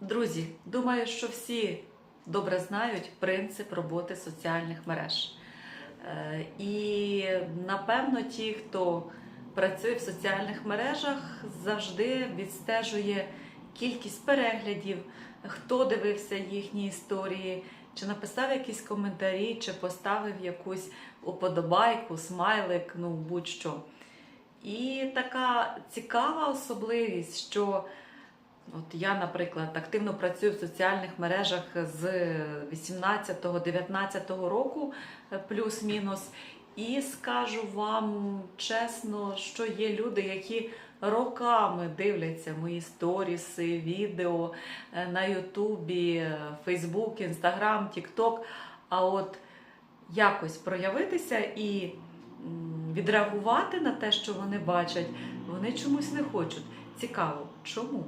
Друзі, думаю, що всі добре знають принцип роботи соціальних мереж. Е, І напевно ті, хто працює в соціальних мережах, завжди відстежує кількість переглядів, хто дивився їхні історії, чи написав якісь коментарі, чи поставив якусь уподобайку, смайлик, ну будь-що. І така цікава особливість, що От я, наприклад, активно працюю в соціальних мережах з 18-19 року, е, плюс-мінус. І скажу вам чесно, що є люди, які роками дивляться мої сторіси, відео е, на Ютубі, Фейсбук, Інстаграм, Тікток. А от якось проявитися і відреагувати на те, що вони бачать, вони чомусь не хочуть. Цікаво, чому?